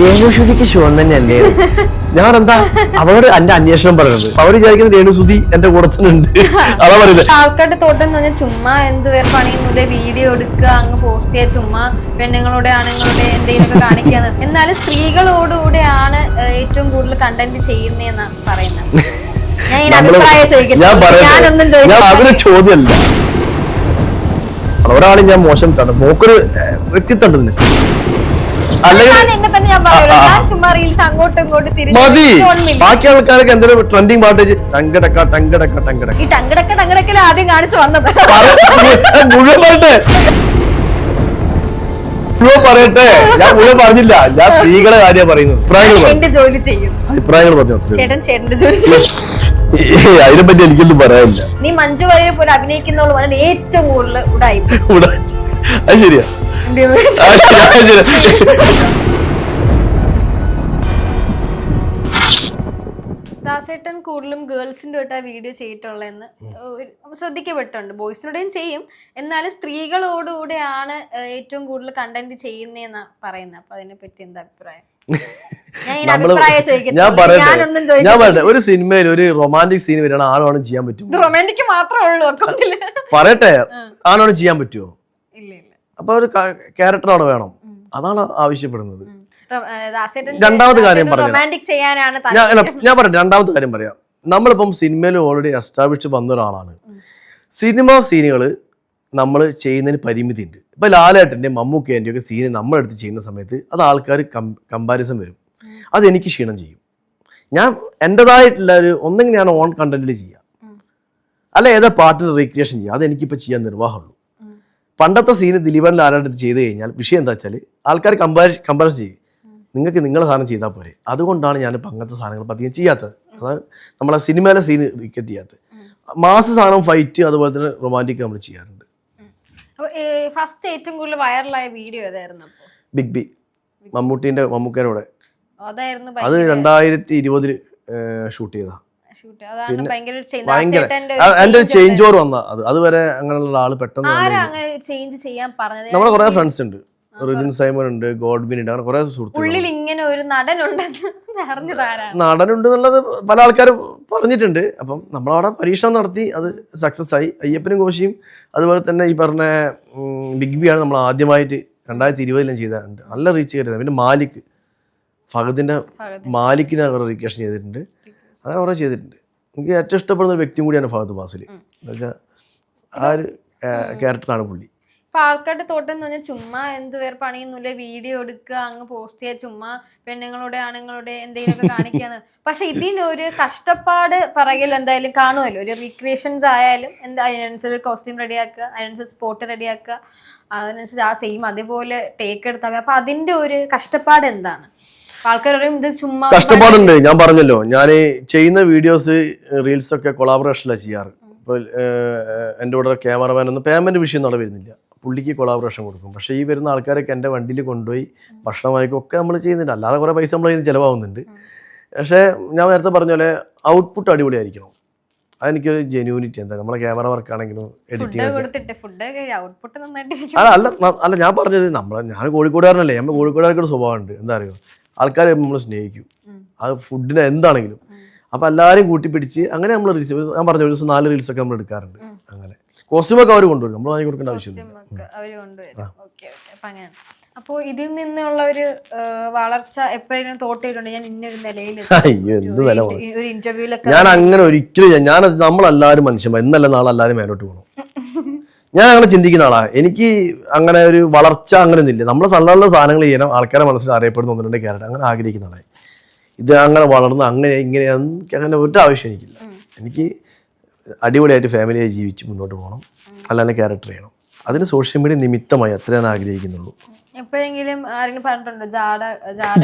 രേണുസുതിക്ക് ശിവൻ തന്നെയല്ലേ? ഞാൻ എന്താ അവരോട് എന്റെ അന്വേഷണം പറയുന്നത് അവർ വിചാരിക്കുന്നത് രേണുസുതി എന്റെ കൂടെ തന്നെ ഉണ്ട്. അതാ പറയുന്നത് ആൾക്കാരുടെ തോട്ടം എന്ന് പറഞ്ഞാൽ ചുമ്മാ എന്ത് പേർ വീഡിയോ എടുക്കുക അങ്ങ് പോസ്റ്റ് ചെയ്യുക ചുമ്മാ പെണ്ണുങ്ങളുടെ ആണുങ്ങളുടെ എന്തെങ്കിലുമൊക്കെ കാണിക്കാന്ന്. എന്നാലും സ്ത്രീകളോടുകൂടെയാണ് ഏറ്റവും കൂടുതൽ കണ്ടന്റ് ചെയ്യുന്നതെന്നാണ് പറയുന്നത്. ഞാൻ നമ്മൾ അഭിപ്രായം ഞാൻ ചോദിക്കുന്നത് ഞാനൊന്നും ചോദിക്കില്ല ഒരാളെ ഞാൻ മോശം കണ്ടു മോക്കൊരു വ്യക്തിത്വം ഉണ്ട് മതി. ബാക്കി ആൾക്കാരൊക്കെ എന്തെങ്കിലും ട്രെൻഡിങ് പാട്ട് ടങ്കടക്ക ടങ്കടക്ക ടങ്കടക്ക. ഈ ടങ്കടക്ക ടങ്കടക്കല ആദ്യം കാണിച്ചു വന്നത്? മുഴുവൻ പറയട്ടെ. മുഴുവൻ പറയട്ടെ. ഞാൻ മുഴുവൻ പറഞ്ഞില്ല. ഞാൻ സ്ത്രീകളെ കാര്യം പറയുന്നത്. അഭിപ്രായങ്ങൾ ജോലി ചെയ്യും. അഭിപ്രായങ്ങൾ പറഞ്ഞു ചേട്ടൻ ചേട്ടന്റെ ജോലി ചെയ്യും. ഏയ് അതിനെപ്പറ്റി എനിക്കൊന്നും പറയാനില്ല. നീ മഞ്ജു വാര്യർ പോലെ അഭിനയിക്കുന്നവൾ പറഞ്ഞ ഏറ്റവും കൂടുതൽ ഉടായി അത് ശരിയാ. ശരിയാ. ദാസേട്ടൻ കൂടുതലും ഗേൾസിന്റെ തൊട്ടാ വീഡിയോ ചെയ്തിട്ടുള്ളതെന്ന്. ശ്രദ്ധിക്കപ്പെട്ടുണ്ട് ബോയ്സിനോടെയും ചെയ്യും എന്നാലും സ്ത്രീകളോടുകൂടെയാണ് ഏറ്റവും കൂടുതൽ കണ്ടന്റ് ചെയ്യുന്നതെന്നാണ് പറയുന്നത്. അപ്പൊ അതിനെ പറ്റി എന്താ അഭിപ്രായം? ഞാൻ പറയട്ടെ. ഞാൻ പറയട്ടെ. ഒരു സിനിമയിൽ ഒരു റൊമാന്റിക് സീൻ വരികയാണ് ആണോണം ചെയ്യാൻ പറ്റും റൊമാന്റിക് മാത്രമേ ഉള്ളൂ പറയട്ടെ. ആണോണം ചെയ്യാൻ പറ്റുമോ? ഇല്ല ഇല്ല. അപ്പൊ ഒരു ക്യാരക്ടർ അവിടെ വേണം. അതാണ് ആവശ്യപ്പെടുന്നത്. രണ്ടാമത്തെ കാര്യം പറയാം. ഞാൻ പറയട്ടെ രണ്ടാമത്തെ കാര്യം പറയാം. നമ്മളിപ്പം സിനിമയിൽ ഓൾറെഡി എസ്റ്റാബ്ലിഷ് വന്ന ഒരാളാണ്. സിനിമ സീനുകൾ നമ്മൾ ചെയ്യുന്നതിന് പരിമിതി ഉണ്ട് ഇപ്പൊ ലാലേട്ടന്റെ മമ്മൂക്കേന്റെ ഒക്കെ സീന് നമ്മളെടുത്ത് ചെയ്യുന്ന സമയത്ത് അത് ആൾക്കാർ കമ്പാരിസൺ വരും. അതെനിക്ക് ക്ഷീണം ചെയ്യും. ഞാൻ എന്റെതായിട്ടുള്ള ഒരു ഒന്നെങ്കിൽ ഞാൻ ഓൺ കണ്ടന്റിൽ ചെയ്യാം. അല്ല ഏതാ പാട്ടിന് റീക്രിയേഷൻ ചെയ്യാം. അതെനിക്കിപ്പോൾ ചെയ്യാൻ നിർവാഹമുള്ളൂ. പണ്ടത്തെ സീന് ദിലീപൻ ആരാണ്ട് ചെയ്ത് കഴിഞ്ഞാൽ വിഷയം എന്താ വെച്ചാൽ ആൾക്കാർ കമ്പാരി കമ്പാരിസൺ ചെയ്യും. നിങ്ങൾക്ക് നിങ്ങളുടെ സാധനം ചെയ്താൽ പോരെ. അതുകൊണ്ടാണ് ഞാൻ അങ്ങനത്തെ സാധനങ്ങൾ അധികം ചെയ്യാത്തത്. അതായത് നമ്മളെ സിനിമയിലെ സീന് ക്രിക്കറ്റ് ചെയ്യാത്തത്. മാസ് സാധനം ഫൈറ്റ് അതുപോലെ തന്നെ റൊമാന്റിക് നമ്മൾ ചെയ്യാറുണ്ട്. ഫസ്റ്റ് ഏറ്റവും കൂടുതൽ വൈറലായ വീഡിയോ ഏതായിരുന്നു ബിഗ് ബി മമ്മൂട്ടീന്റെ അതായിരുന്നു അത് രണ്ടായിരത്തി ഇരുപതിൽ ഷൂട്ട് ചെയ്താ ഷൂട്ട് അതാണ് ഭയങ്കര change ചേഞ്ച് ഓവർ വന്ന അത് അതുവരെ അങ്ങനെയുള്ള ആൾ പെട്ടെന്ന് ചേഞ്ച് ചെയ്യാൻ പറഞ്ഞത്? നമ്മളെ കുറേ ഫ്രണ്ട്സ് ഉണ്ട്. റിജിൻ സൈമൺ ഉണ്ട് ഗോഡ്ബിൻ ഉണ്ട്. അങ്ങനെ കുറേ സുഹൃത്തുക്കൾ ഇങ്ങനെ ഒരു നടനുണ്ടെന്ന് നടനുണ്ട് എന്നുള്ളത് പല ആൾക്കാരും പറഞ്ഞിട്ടുണ്ട്. അപ്പം നമ്മളവിടെ പരീക്ഷണം നടത്തി അത് സക്സസ് ആയി. അയ്യപ്പനും കോശിയും അതുപോലെ തന്നെ ഈ പറഞ്ഞ ഉം, ബിഗ് ബി ആണ് നമ്മൾ ആദ്യമായിട്ട് രണ്ടായിരത്തി ഇരുപതിലും ചെയ്തിട്ടുണ്ട് നല്ല റീച്ച് ചെയ്തിരുന്നത് പിന്നെ മാലിക് ഫഹദിന്റെ മാലിക്കിനെ അവർ റീക്രിയേഷൻ ചെയ്തിട്ടുണ്ട്. അങ്ങനെ കുറേ ചെയ്തിട്ടുണ്ട്. എനിക്ക് ഏറ്റവും ഇഷ്ടപ്പെടുന്ന ഒരു വ്യക്തിയും കൂടിയാണ് ഫഹദ് ഫാസിൽ എന്നുവെച്ചാൽ ആ ഒരു ക്യാരക്ടറാണ് പുള്ളി. പാലക്കാട് ആൾക്കാരുടെ തോട്ടം എന്ന് പറഞ്ഞാൽ ചുമ്മാ എന്ത് പേർ പണിയൊന്നുമില്ല വീഡിയോ എടുക്കുക അങ്ങ് പോസ്റ്റ് ചെയ്യുക ചുമ്മാ പെണ്ണുങ്ങളുടെ ആണുങ്ങളുടെ എന്തെങ്കിലുമൊക്കെ കാണിക്കാന്ന്. പക്ഷെ ഇതിനൊരു കഷ്ടപ്പാട് പറയൽ എന്തായാലും കാണുമല്ലോ. ഒരു റീക്രിയേഷൻസ് ആയാലും എന്താ അതിനനുസരിച്ച് കോസ്റ്റ്യൂം റെഡിയാക്കുക അതിനനുസരിച്ച് സ്പോട്ട് റെഡിയാക്കുക അതിനനുസരിച്ച് ആ സെയിം അതേപോലെ ടേക്ക് എടുത്താൽ അപ്പൊ അതിന്റെ ഒരു കഷ്ടപ്പാട് എന്താണ്? കഷ്ടപ്പാടുണ്ട് ഞാൻ പറഞ്ഞല്ലോ. ഞാൻ ചെയ്യുന്ന വീഡിയോസ് റീൽസ് ഒക്കെ കൊളാബറേഷനിലാണ് ചെയ്യാറ്. ഇപ്പോൾ എന്റെ കൂടെ ക്യാമറമാൻ ഒന്നും പേയ്മെന്റ് വിഷയം നട വരുന്നില്ല. പുള്ളിക്ക് കൊളാബറേഷൻ കൊടുക്കും. പക്ഷേ ഈ വരുന്ന ആൾക്കാരൊക്കെ എന്റെ വണ്ടിയിൽ കൊണ്ടുപോയി ഭക്ഷണം വാങ്ങിക്കും ഒക്കെ നമ്മൾ ചെയ്യുന്നുണ്ട്. അല്ലാതെ കുറേ പൈസ നമ്മൾ ചെയ്യുന്ന ചിലവാകുന്നുണ്ട്. പക്ഷേ ഞാൻ നേരത്തെ പറഞ്ഞ പോലെ ഔട്ട്പുട്ട് അടിപൊളിയായിരിക്കണം. അതെനിക്കൊരു ജെന്യൂനിറ്റി എന്താ നമ്മളെ ക്യാമറ വർക്ക് ആണെങ്കിലും എഡിറ്റിംഗ് അല്ല അല്ല അല്ല ഞാൻ പറഞ്ഞത് നമ്മളെ ഞാൻ കോഴിക്കോടുകാരനല്ലേ. നമ്മൾ കോഴിക്കോടുകാർക്കൊരു സ്വഭാവമുണ്ട്. എന്താ അറിയോ? ആൾക്കാർ നമ്മൾ സ്നേഹിക്കും. അത് ഫുഡിന് എന്താണെങ്കിലും. അപ്പോൾ എല്ലാവരും കൂട്ടിപ്പിടിച്ച് അങ്ങനെ നമ്മൾ റീൽസ് ഞാൻ പറഞ്ഞ ഒരു ദിവസം നാല് റീൽസ് ഒക്കെ നമ്മൾ എടുക്കാറുണ്ട്. അങ്ങനെ. കോസ്റ്റ്യൂമൊക്കെ അവർ കൊണ്ടുവരും. നമ്മൾ വാങ്ങി കൊടുക്കേണ്ട ആവശ്യമില്ല. അപ്പോൾ ഇതിൽ നിന്നുള്ള ഒരു വളർച്ച എപ്പോഴും തോട്ടിയിട്ടുണ്ട് ഞാൻ ഇന്നൊരു നിലയിൽ ഒരു ഇന്റർവ്യൂലൊക്കെ ഞാൻ അങ്ങനെ ഒരിക്കലും ഞാൻ- ഞാൻ നമ്മളെല്ലാവരും മനുഷ്യന്മാർ ഇന്നല്ല നാളെ എല്ലാവരും മേലോട്ട് പോകണം ഞാൻ അങ്ങനെ ചിന്തിക്കുന്ന ആളാ. എനിക്ക് അങ്ങനെ ഒരു വളർച്ച അങ്ങനെ ഒന്നുമില്ല. നമ്മൾ നല്ല സാധനങ്ങൾ ചെയ്യണം ആൾക്കാരെ മനസ്സിൽ അറിയപ്പെടുന്ന ഒന്ന് രണ്ട് ക്യാരക്ടർ അങ്ങനെ ആഗ്രഹിക്കുന്ന ആളായി ഇത് അങ്ങനെ വളർന്ന് അങ്ങനെ ഇങ്ങനെ എനിക്ക് അങ്ങനെ ഒരു ആവശ്യം എനിക്കില്ല എനിക്ക് അടിപൊളിയായിട്ട് ഫാമിലിയായി ജീവിച്ച് മുന്നോട്ട് പോകണം. അല്ലാതെ ക്യാരക്ടർ ചെയ്യണം. അതിന് സോഷ്യൽ മീഡിയ നിമിത്തമായി അത്ര ഞാൻ ആഗ്രഹിക്കുന്നുള്ളൂ. എപ്പോഴെങ്കിലും ആരെങ്കിലും പറഞ്ഞിട്ടുണ്ടോ? ജാട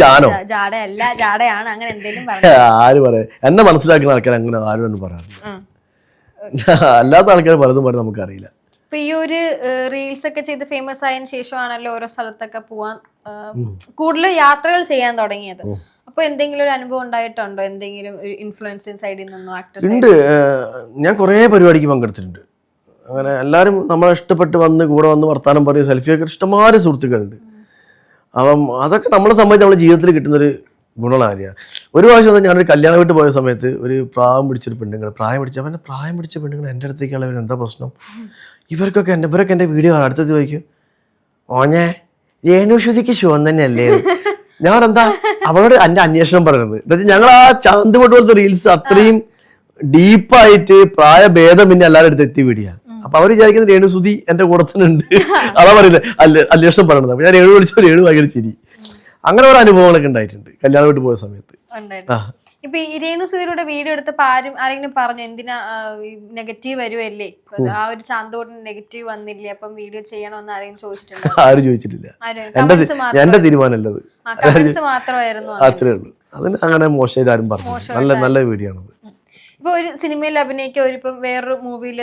ജാനോ? ജാട ജാടയല്ല ജാടയാണ് അങ്ങനെ എന്തെങ്കിലും ആര് പറയാ എന്നെ മനസ്സിലാക്കുന്ന ആൾക്കാർ അങ്ങനെ ആരും ഒന്നും പറയാറില്ല അല്ലാത്ത ആൾക്കാർ പലതും പറയും നമുക്കറിയില്ല. ഇപ്പൊ ഈ ഒരു റീൽസ് ഒക്കെ ചെയ്ത് ഫേമസ് ആയതിനു ശേഷമാണല്ലോ ഓരോ സ്ഥലത്തൊക്കെ പോവാൻ കൂടുതൽ യാത്രകൾ ചെയ്യാൻ തുടങ്ങിയത്. അപ്പൊ എന്തെങ്കിലും ഒരു അനുഭവം ഉണ്ടായിട്ടുണ്ടോ? എന്തെങ്കിലും ഇൻഫ്ലുവൻസിങ് സൈഡിൽ നിന്നോ ആക്ടർ ഉണ്ട്. ഞാൻ കുറേ പരിപാടിക്ക് പങ്കെടുത്തിട്ടുണ്ട്. അങ്ങനെ എല്ലാവരും നമ്മളെ ഇഷ്ടപ്പെട്ട് വന്ന് കൂടെ വന്ന് വർത്താനം പറയും സെൽഫിയൊക്കെ ഇഷ്ടംമാരെ സുഹൃത്തുക്കളുണ്ട്. അപ്പം അതൊക്കെ നമ്മളെ സംബന്ധിച്ച് നമ്മുടെ ജീവിതത്തിൽ കിട്ടുന്നൊരു ഗുണമുള്ള കാര്യമാണ് ഒരു പ്രാവശ്യം എന്താ ഞാനൊരു കല്യാണം വീട്ടിൽ പോയ സമയത്ത് ഒരു പ്രായം പിടിച്ചൊരു പെണ്ണുങ്ങൾ പ്രായം പിടിച്ച അവന്റെ പ്രായം പിടിച്ച പെണ്ണുങ്ങൾ എന്റെ അടുത്തേക്കുള്ള എന്താ പ്രശ്നം? ഇവർക്കൊക്കെ എന്റെ ഇവരൊക്കെ എന്റെ വീഡിയോ കാണാം. അടുത്തത് ചോദിക്കും ഓഞ്ഞേ രേണുശ്രുതിക്ക് ഷോ തന്നെയല്ലേ? ഞാൻ എന്താ അവളോട് എന്റെ അന്വേഷണം പറയുന്നത് എന്നുവെച്ചാൽ ഞങ്ങൾ ആ ചന്ത് പൊട്ട് കൊടുത്ത റീൽസ് അത്രയും ഡീപ്പായിട്ട് പ്രായഭേദം പിന്നെ എല്ലാവരും അടുത്ത് എത്തി വീടിയാ അപ്പൊ അവർ വിചാരിക്കുന്നത് രേണുസുതി എന്റെ കൂടെ തന്നെ ഉണ്ട്. അതാ പറയുന്നത്. അന്വേഷണം പറയണത്. അപ്പൊ ഞാൻ രേണു വിളിച്ചപ്പോൾ രേണു ഭയങ്കര ചിരി. അങ്ങനെ ഒരു അനുഭവങ്ങളൊക്കെ ഉണ്ടായിട്ടുണ്ട്. കല്യാണം വീട്ടിൽ പോയ സമയത്ത്. ആ. ഇപ്പൊ ഈ രേണു സുധീരുടെ വീഡിയോ എടുത്ത് ആരും ആരെങ്കിലും പറഞ്ഞു എന്തിനാ നെഗറ്റീവ് വരുമല്ലേ ആ ഒരു ചാന്തോട്ടിന് നെഗറ്റീവ് വന്നില്ലേ? അപ്പം വീഡിയോ ചെയ്യണമെന്ന് ആരെങ്കിലും ചോദിച്ചിട്ടുണ്ട്? ആരും ചോദിച്ചിട്ടില്ല. എന്റെ തീരുമാനമല്ലത്. മാത്രമായിരുന്നു അത്രേ ഉള്ളൂ. അതിന് അങ്ങനെ മോശമായിട്ട് ആരും പറഞ്ഞു. നല്ല നല്ല വീഡിയോ ആണ് ഇപ്പൊ ഒരു സിനിമയിൽ അഭിനയിക്കാൻ ഒരു ഇപ്പം വേറൊരു മൂവിയിൽ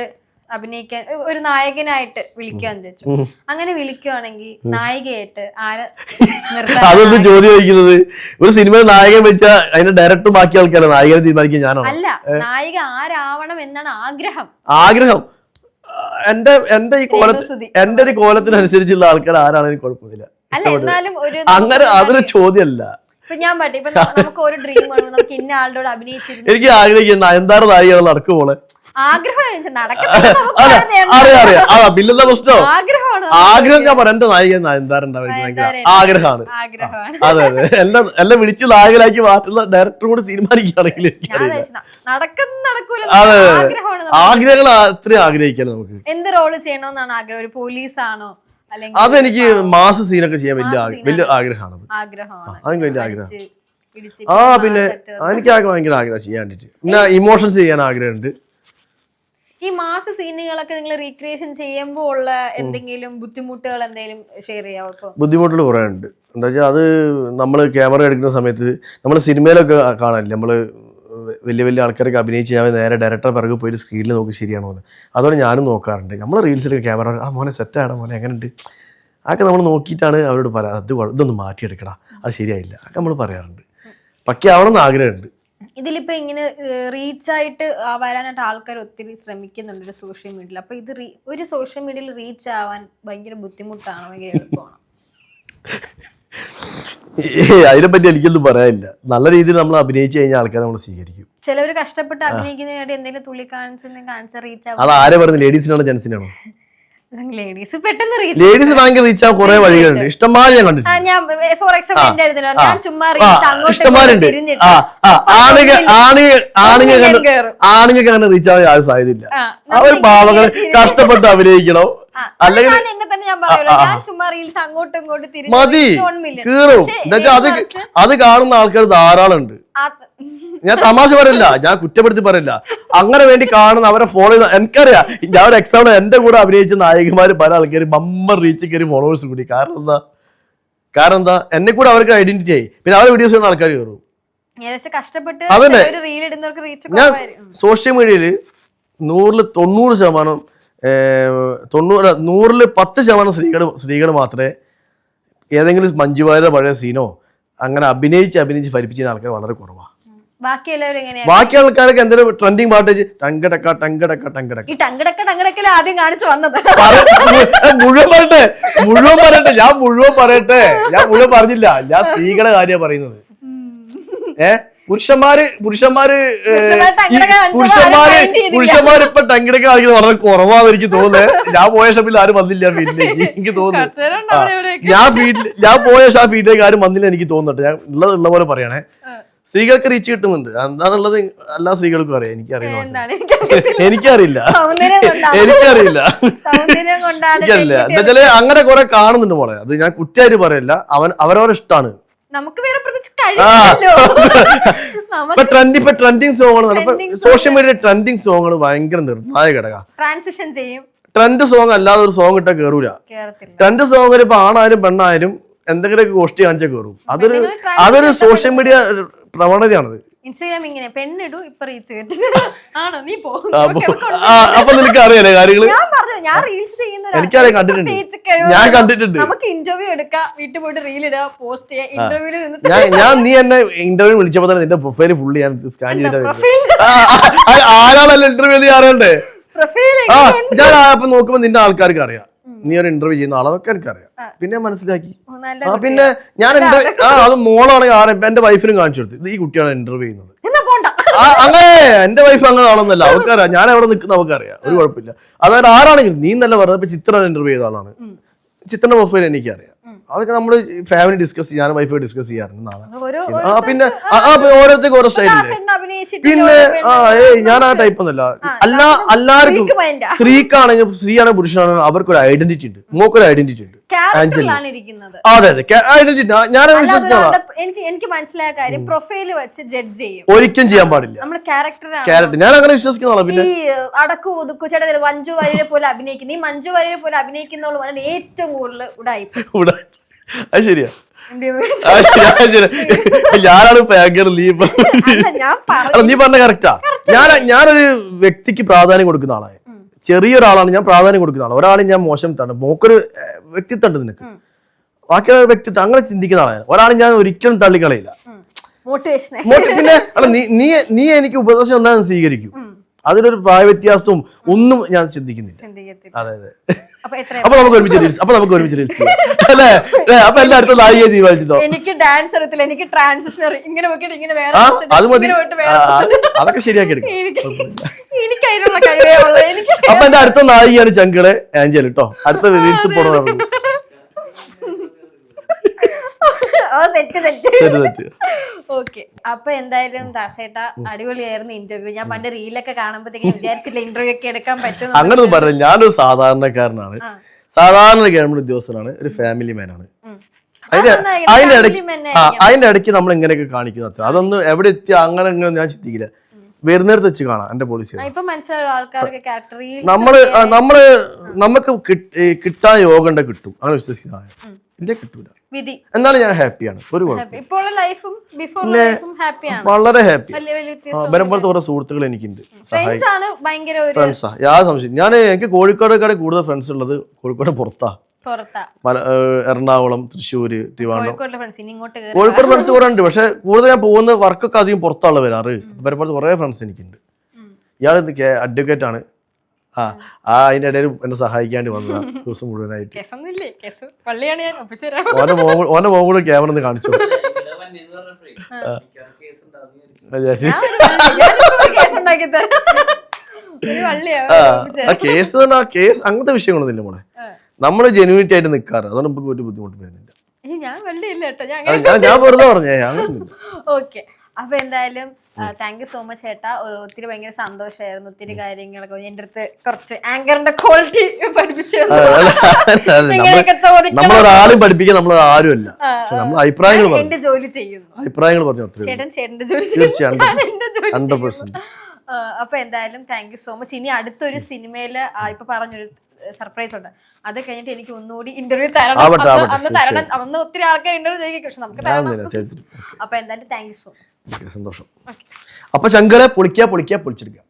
അഭിനയിക്കാൻ ഒരു നായകനായിട്ട് വിളിക്കാന്ന് ചോദിച്ചു അങ്ങനെ വിളിക്കുവാണെങ്കിൽ നായികയായിട്ട് ആരെ അതൊന്നും ചോദ്യം ചോദിക്കുന്നത്? ഒരു സിനിമ നായകൻ വെച്ചാൽ അതിന്റെ ഡയറക്ടർ ബാക്കി ആൾക്കാരെ നായകനെ തീരുമാനിക്കാൻ ഞാനോ അല്ല നായിക ആരാവണം എന്നാണ് ആഗ്രഹം. ആഗ്രഹം? എന്റെ എന്റെ ഈ കോലത്ത് സുധി. എന്റെ ഒരു കോലത്തിനനുസരിച്ചുള്ള ആൾക്കാർ ആരാണെങ്കിലും കുഴപ്പമില്ല അല്ല എന്നാലും ഒരു അങ്ങനെ അതൊരു ചോദ്യമല്ല. ഇപ്പൊ ഞാൻ പറ്റേ ഇപ്പൊ നമുക്ക് ഒരു ഡ്രീം നമുക്ക് ഇന്ന ആളുടെ അഭിനയിച്ചിരുന്നു എനിക്ക് ആഗ്രഹിക്കുന്ന എന്താണ് നായികകൾ നടക്കുമോളെ ആഗ്രഹം അറിയാം. പ്രശ്നോ? ആഗ്രഹം ഞാൻ പറയാം എന്റെ നായിക നയൻതാര ഉണ്ടാവും ഭയങ്കര ആഗ്രഹമാണ്. അതെ അതെ. എല്ലാം എല്ലാം വിളിച്ച് നായകനാക്കി മാറ്റുന്ന ഡയറക്ടറും കൂടെ തീരുമാനിക്കുകയാണെങ്കിൽ അതെ, അതെ. ആഗ്രഹങ്ങൾ അത്രയും ആഗ്രഹിക്കാൻ നമുക്ക്. എന്ത് റോൾ ചെയ്യണമെന്നാണ് ആഗ്രഹം? ഒരു പോലീസ് ആണോ അതെനിക്ക് മാസ സീനൊക്കെ ചെയ്യാൻ വലിയ വലിയ ആഗ്രഹമാണ്. അതെനിക്ക് വലിയ ആഗ്രഹം ആ പിന്നെ എനിക്ക് ആഗ്രഹം ഭയങ്കര ആഗ്രഹം ചെയ്യാൻ പിന്നെ ഇമോഷൻസ് ചെയ്യാൻ ആഗ്രഹമുണ്ട്. ഈ മാസ സീനുകളൊക്കെ നിങ്ങൾ റീക്രിയേഷൻ ചെയ്യുമ്പോൾ ഉള്ള എന്തെങ്കിലും ബുദ്ധിമുട്ടുകൾ എന്തെങ്കിലും ഷെയർ ചെയ്യാവോ ബുദ്ധിമുട്ടുകൾ കുറേ ഉണ്ട്. എന്താ വെച്ചാൽ അത് നമ്മൾ ക്യാമറ എടുക്കുന്ന സമയത്ത് നമ്മൾ സിനിമയിലൊക്കെ കാണാനില്ല നമ്മൾ വലിയ വലിയ ആൾക്കാരൊക്കെ അഭിനയിച്ച് ഞാൻ നേരെ ഡയറക്ടർ പിറകെ പോയിട്ട് സ്ക്രീനിൽ നോക്കി ശരിയാണോ എന്ന്. അതുകൊണ്ട് ഞാനും നോക്കാറുണ്ട്. നമ്മൾ റീൽസിലൊക്കെ ക്യാമറ ആ മോനെ സെറ്റാണ് മോനെ എങ്ങനെയുണ്ട്? അതൊക്കെ നമ്മൾ നോക്കിയിട്ടാണ് അവരോട് പറയാം അത് ഇതൊന്ന് മാറ്റിയെടുക്കടാ അത് ശരിയായില്ല. അതൊക്കെ നമ്മൾ പറയാറുണ്ട്. പക്കി ആവണമെന്ന് ആഗ്രഹമുണ്ട്. ഇതിലിപ്പോ ഇങ്ങനെ റീച്ച് ആയിട്ട് ആ വരാനായിട്ട് ആൾക്കാർ ഒത്തിരി ശ്രമിക്കുന്നുണ്ട് ഒരു സോഷ്യൽ മീഡിയയിൽ അപ്പൊ ഇത് ഒരു സോഷ്യൽ മീഡിയയിൽ റീച്ച് ആവാൻ ഭയങ്കര ബുദ്ധിമുട്ടാണ് ഭയങ്കര എളുപ്പമാണ്? അതിനെപ്പറ്റി എനിക്കൊന്നും പറയാനില്ല. നല്ല രീതിയിൽ നമ്മൾ അഭിനയിച്ചു കഴിഞ്ഞാൽ ആൾക്കാരെ നമ്മൾ സ്വീകരിക്കും. ചിലവർ കഷ്ടപ്പെട്ട് അഭിനയിക്കുന്നതിനായിട്ട് എന്തെങ്കിലും തുള്ളി കാണിച്ചു കാണിച്ച റീച്ച് അത് ആരെ പറഞ്ഞു ലേഡീസിനാണോ ജെൻസിനാണോ ലേഡീസ് പെട്ടെന്ന് റീച്ച് ലേഡീസ് ഭയങ്കര റീച്ച് ആവാൻ കുറെ വഴികളുണ്ട്. ഇഷ്ടംമാതിരി ഞാൻ കണ്ടിട്ടുണ്ട്. ഞാൻ ഫോർ എക്സാമ്പിൾ എന്റെ ആയിരുന്നല്ലോ ഞാൻ ചുമ്മാ ഇഷ്ടംമാരുണ്ട്. ആണുങ്ങൾ ആണുങ്ങൾ ആണുങ്ങൾക്ക് അങ്ങനെ റീച്ച് ആവാൻ യാതൊരു സാധ്യതയില്ല. അവർ പാവങ്ങൾ കഷ്ടപ്പെട്ട് അഭിനയിക്കണം. അല്ലെങ്കിൽ എന്നെ തന്നെ ഞാൻ പറയുള്ളൂ. ഞാൻ ചുമ്മാ റീൽസ് അങ്ങോട്ടും ഇങ്ങോട്ടും തിരിഞ്ഞ് മതി. കീറും. എന്നുവെച്ചാൽ അത് അത് കാണുന്ന ആൾക്കാർ ധാരാളം ഉണ്ട് ഞാൻ തമാശ പറയില്ല. ഞാൻ കുറ്റപ്പെടുത്തി പറയില്ല. അങ്ങനെ വേണ്ടി കാണുന്ന അവരെ ഫോളോ ചെയ്ത എനിക്കറിയാം. ഞാൻ ഒരു എക്സാമ്പിൾ എന്റെ കൂടെ അഭിനയിച്ച നായകന്മാര് പല ആൾക്കാർ ബമ്പർ റീച്ച് കയറി ഫോളോവേഴ്സ് കൂടി. കാരണം എന്താ? കാരണം എന്താ? എന്നെ കൂടെ അവർക്ക് ഐഡന്റിറ്റി ആയി. പിന്നെ അവരെ വീഡിയോസ് കാണുന്ന ആൾക്കാർ കയറും. അതന്നെ. ഞാൻ സോഷ്യൽ മീഡിയയിൽ നൂറിൽ തൊണ്ണൂറ് ശതമാനം തൊണ്ണൂറ് നൂറിൽ പത്ത് ശതമാനം സ്ത്രീകൾ സ്ത്രീകൾ മാത്രമേ ഏതെങ്കിലും മഞ്ജുവാരുടെ പഴയ സീനോ അങ്ങനെ അഭിനയിച്ച് അഭിനയിച്ച് ഫലിപ്പിച്ച ആൾക്കാർ വളരെ കുറവാണ് ബാക്കി ആൾക്കാരൊക്കെ എന്തെങ്കിലും ട്രെൻഡിങ് പാട്ട് വെച്ച് ടങ്കടക്ക ടങ്കടക്ക ടങ്കടക്ക. ഈ ടങ്കടക്ക ടങ്കടക്കല ആദ്യം കാണിച്ചു വന്നത്? മുഴുവൻ പറയട്ടെ മുഴുവൻ പറയട്ടെ ഞാൻ മുഴുവൻ പറയട്ടെ ഞാൻ മുഴുവൻ പറഞ്ഞില്ല ഞാൻ സ്ത്രീകളുടെ കാര്യമാണ് പറയുന്നത്. ഏ? പുരുഷന്മാര് പുരുഷന്മാര് പുരുഷന്മാര് പുരുഷന്മാര്. ഇപ്പൊ ടങ്കിടക്ക കാണിക്കുന്നത് വളരെ കുറവാന്ന് എനിക്ക് തോന്നുന്നത്. ഞാൻ പോയ ഷോപ്പിൽ ആരും വന്നില്ല ഫീൽഡിലേക്ക് എനിക്ക് തോന്നുന്നു. ഞാൻ ഫീൽഡിൽ ഞാൻ പോയ ആ ഫീൽഡിലേക്ക് ആരും വന്നില്ല എനിക്ക് തോന്നുന്നുണ്ട്. ഞാൻ ഉള്ളത് ഉള്ള പോലെ പറയണേ. സ്ത്രീകൾക്ക് റീച്ച് കിട്ടുന്നുണ്ട്. എന്താന്നുള്ളത് എല്ലാ സ്ത്രീകൾക്കും അറിയാം. എനിക്കറിയാം. എനിക്കറിയില്ല. എനിക്കറിയില്ല. എനിക്കറിയില്ല. എന്താ വെച്ചാൽ അങ്ങനെ കുറെ കാണുന്നുണ്ട് മോളെ. അത് ഞാൻ കുറ്റായിട്ട് പറയില്ല. അവൻ അവരവരെ ഇഷ്ടമാണ് നമുക്ക് വേറെ പ്രത്യേകിച്ച് കഴിയില്ലല്ലോ ഇപ്പൊ ട്രെൻഡ് ഇപ്പൊ trending song. Social media trending സോങ്ങുകൾ ഭയങ്കര നിർണായക ഘടക. ട്രാൻസിഷൻ ചെയ്യും. ട്രെൻഡ് സോങ് അല്ലാതെ ഒരു സോങ് ഇട്ടാ കേറൂല. ട്രെൻഡ് സോങ്ങിൽ ഇപ്പൊ ആണായാലും പെണ്ണായാലും എന്തെങ്കിലുമൊക്കെ ഗോഷ്ടി കാണിച്ചാൽ കയറും അതൊരു അതൊരു സോഷ്യൽ മീഡിയ പ്രവണതയാണത്. ഇൻസ്റ്റാഗ്രാം ഇങ്ങനെ പെണ്ണിടൂ ഇപ്പൊ റീച്ച് ആണോ? നീ പോ. അപ്പൊ നിനക്ക് അറിയാലേ കാര്യങ്ങൾ? ഞാൻ റീൽസ് ചെയ്യുന്ന. ഞാൻ കണ്ടിട്ടുണ്ട്. നമുക്ക് ഇന്റർവ്യൂ എടുക്കാം. വീട്ടിൽ പോയിട്ട് റീൽ ഇടുക പോസ്റ്റ് ചെയ്യുക. ഇന്റർവ്യൂവിൽ നിന്ന് ഞാൻ നീ എന്നെ ഇന്റർവ്യൂ വിളിച്ചപ്പോ തന്നെ നിന്റെ പ്രൊഫൈൽ ഫുള്ള് ഞാൻ സ്കാൻ ചെയ്തിട്ട് ആരാണല്ലോ ഇന്റർവ്യൂ നീ അറിയണ്ടേ ആ ഞാൻ അപ്പൊ നോക്കുമ്പോ നിന്റെ ആൾക്കാർക്ക് അറിയാം. നീ ഒരു ഇന്റർവ്യൂ ചെയ്യുന്ന ആളെന്നൊക്കെ എനിക്കറിയാം പിന്നെ മനസ്സിലാക്കി. ആ പിന്നെ ഞാൻ ആ അത് മോളാണെങ്കിൽ ആരെ എന്റെ വൈഫിനും കാണിച്ചു കൊടുത്തു. ഈ കുട്ടിയാണ് ഇന്റർവ്യൂ ചെയ്യുന്നത്. അങ്ങനെ എന്റെ വൈഫ് അങ്ങനെ ആളൊന്നല്ല അവൾക്കറിയാം. ഞാൻ എവിടെ നിൽക്കുന്ന നമുക്കറിയാം ഒരു കുഴപ്പമില്ല. അതായത് ആരാണെങ്കിലും നീ നല്ല പറഞ്ഞത് ഇപ്പൊ ചിത്രം ഇന്റർവ്യൂ ചെയ്ത ആളാണ്. ചിത്രന്റെ പ്രൊഫൈൽ എനിക്കറിയാം. അതൊക്കെ നമ്മൾ ഫാമിലി ഡിസ്കസ് ഞാൻ വൈഫ് ഡിസ്കസ് ചെയ്യാറുണ്ട് ആ പിന്നെ ഓരോരുത്തർക്ക് ഓരോ സ്റ്റൈലില്ലേ പിന്നെ ആ ഏയ് ഞാൻ ആ ടൈപ്പ് ഒന്നല്ല അല്ല എല്ലാവർക്കും. സ്ത്രീക്കാണെങ്കിലും സ്ത്രീയാണെങ്കിലും പുരുഷനാണെങ്കിലും അവർക്കൊരു ഐഡന്റിറ്റി ഉണ്ട്. മോക്കൊരു ഐഡന്റിറ്റി ഉണ്ട്. ക്യാരക്ടറിലാണ് ഇരിക്കുന്നത്. അതെ അതെ. ഞാൻ എനിക്ക് എനിക്ക് മനസ്സിലായ കാര്യം പ്രൊഫൈൽ വെച്ച് ജഡ്ജ് ചെയ്യും. ഒരിക്കലും ചെയ്യാൻ പാടില്ല. ക്യാരക്ടറാണ്. ഞാൻ അങ്ങനെ പിന്നെ ഈ അടക്കു ഒതുക്കു ചേട്ടൻ മഞ്ജു വാര്യരെ പോലെ അഭിനയിക്കുന്ന ഈ മഞ്ജു വാര്യരെ പോലെ പറഞ്ഞാൽ ഏറ്റവും കൂടുതൽ അത് ശരിയാ. ഞാനാണ് ഭയങ്കര ലീവ് നീ പറഞ്ഞ കറക്റ്റാ ഞാൻ ഞാനൊരു വ്യക്തിക്ക് പ്രാധാന്യം കൊടുക്കുന്ന ആളാണ്. ചെറിയൊരാളാണ് ഞാൻ പ്രാധാന്യം കൊടുക്കുന്ന ആൾ ഒരാളെ ഞാൻ മോശം തണ്ട് മോക്കൊരു വ്യക്തിത്വം ഉണ്ട് നിനക്ക്. ബാക്കിയുള്ള വ്യക്തിത്വം അങ്ങനെ ചിന്തിക്കുന്ന ആളാണ് ഒരാളെ ഞാൻ ഒരിക്കലും തള്ളിക്കളയില്ല. പിന്നെ അല്ല നീ നീ എനിക്ക് ഉപദേശം എന്താണെന്ന് സ്വീകരിക്കും. അതിലൊരു പ്രായ വ്യത്യാസവും ഒന്നും ഞാൻ ചിന്തിക്കുന്നില്ല. അതെ അതെ. അപ്പൊ നമുക്ക് ഒരുമിച്ച് റീൽസ് അപ്പൊ നമുക്ക് ഒരുമിച്ച് റീൽസ് അല്ലേ? അപ്പൊ എല്ലായിടത്തും അടുത്ത നായികയെ തീരുമാനിച്ചിട്ടോ? എനിക്ക് ഡാൻസ് അറിയത്തില്ല. എനിക്ക് ട്രാൻസിഷണർ ഇങ്ങനെ നോക്കിട്ട് ഇങ്ങനെ വേറെ അത് മതി. അതൊക്കെ ശരിയാക്കി എടുക്കും. എനിക്ക് അതിനുള്ള കഴിവേ അപ്പൊ എന്റെ അടുത്ത നായികയാണ് ചങ്കൾ ആഞ്ചൽ കേട്ടോ അടുത്ത റീൽസ് പോണ ഓ സെറ്റ് സെറ്റ്. ശരി തെറ്റ് ഓക്കെ. അപ്പൊ എന്തായാലും ദാസേട്ട അടിപൊളിയായിരുന്നു ഇന്റർവ്യൂ ഞാൻ പണ്ട് റീലൊക്കെ കാണുമ്പോഴത്തേക്കും വിചാരിച്ചില്ല ഇന്റർവ്യൂ ഒക്കെ എടുക്കാൻ പറ്റും അങ്ങനൊന്നും പറഞ്ഞില്ല. ഞാനൊരു സാധാരണക്കാരനാണ്. സാധാരണ ഗവൺമെന്റ് ഉദ്യോഗസ്ഥനാണ്. ഒരു ഫാമിലി മാനാണ് അതിന്റെ ഇടയ്ക്ക് അതിന്റെ ഇടയ്ക്ക് നമ്മൾ ഇങ്ങനെയൊക്കെ കാണിക്കുന്നു അത്ര. അതൊന്നും എവിടെ എത്തി അങ്ങനെ അങ്ങനെ ഞാൻ ചിന്തിക്കില്ല. വരുന്നിടത്ത് വെച്ച് കാണാം എന്റെ പോളിസി നമ്മൾ നമ്മൾ നമുക്ക് കിട്ടാൻ യോഗ ഉണ്ടെ കിട്ടും. അങ്ങനെ വിശ്വസിക്കുന്ന ഇല്ലേ കിട്ടൂല. വിധി. എന്നാലും ഞാൻ ഹാപ്പിയാണ്. ഒരു ലൈഫും ബിഫോർ ലൈഫും ഹാപ്പിയാണ്. വളരെ ഹാപ്പി. വരുമ്പോഴത്തെ കുറെ സുഹൃത്തുക്കൾ എനിക്കുണ്ട്. ഫ്രണ്ട്സ് യാതൊരു സംശയം ഞാൻ എനിക്ക് കോഴിക്കോടേക്കാട് കൂടുതൽ ഫ്രണ്ട്സ് ഉള്ളത് കോഴിക്കോട് പുറത്താ. എറണാകുളം തൃശ്ശൂര് തിരുവനന്തപുരം. കോഴിക്കോട് ഫ്രണ്ട്സ് കുറെ ഉണ്ട്. പക്ഷെ കൂടുതൽ ഞാൻ പോകുന്ന വർക്കൊക്കെ അധികം പുറത്താണ് വരാറ്. ഇവരെ കുറെ ഫ്രണ്ട്സ് എനിക്കുണ്ട്. ഇയാൾ അഡ്വക്കേറ്റ് ആണ്. ആ ആ അതിന്റെ ഇടയിൽ എന്നെ സഹായിക്കാണ്ട് വന്ന ദിവസം മുഴുവനായിട്ട്. ഓന്റെ മോൻ കൂടെ ക്യാമറ ഒന്ന് കാണിച്ചു. കേസ് ആ കേസ് തന്നെ ആ കേസ് അങ്ങനത്തെ വിഷയങ്ങളൊന്നുമില്ല മോളെ. നമ്മൾ ജെനുവിറ്റി ആയിട്ട് നിൽക്കാറ് അതുകൊണ്ട് നമുക്ക് ഒരു ബുദ്ധിമുട്ട് വരുന്നില്ല. ഞാൻ വെള്ളിയില്ല കേട്ടോ. ഞാൻ വെറുതെ പറഞ്ഞേ അങ്ങനെ ഓക്കെ. അപ്പൊ എന്തായാലും താങ്ക് യു സോ മച്ച് ചേട്ടാ ഒത്തിരി ഭയങ്കര സന്തോഷമായിരുന്നു ഒത്തിരി കാര്യങ്ങളൊക്കെ എന്റെ അടുത്ത് കുറച്ച് ആങ്കറിന്റെ ക്വാളിറ്റി പഠിപ്പിച്ചു നമ്മളൊരാളും പഠിപ്പിക്കാൻ നമ്മൾ ആരുമല്ല നമ്മൾ അഭിപ്രായങ്ങൾ എന്റെ ജോലി ചെയ്യുന്നു. അഭിപ്രായങ്ങൾ പറഞ്ഞു ചേട്ടൻ ചേട്ടന്റെ ജോലി ചെയ്യുന്നു. അപ്പൊ എന്തായാലും താങ്ക് യു സോ മച്ച് ഇനി അടുത്തൊരു സിനിമയിൽ ഇപ്പൊ പറഞ്ഞൊരു സർപ്രൈസ് ഉണ്ട്. അത് കഴിഞ്ഞിട്ട് എനിക്ക് ഒന്നുകൂടി ഇന്റർവ്യൂ തരണം. അന്ന് തരണം. അന്ന് ഒത്തിരി ആൾക്കാർ ഇന്റർവ്യൂ ചോദിക്കും. പക്ഷെ നമുക്ക് തരണം. അപ്പൊ എന്തായാലും താങ്ക് യു സോ മച്ച് സന്തോഷം. അപ്പൊ ശങ്കരെ പൊളിക്കാ പൊളിക്കാ പൊളിച്ചെടുക്കുക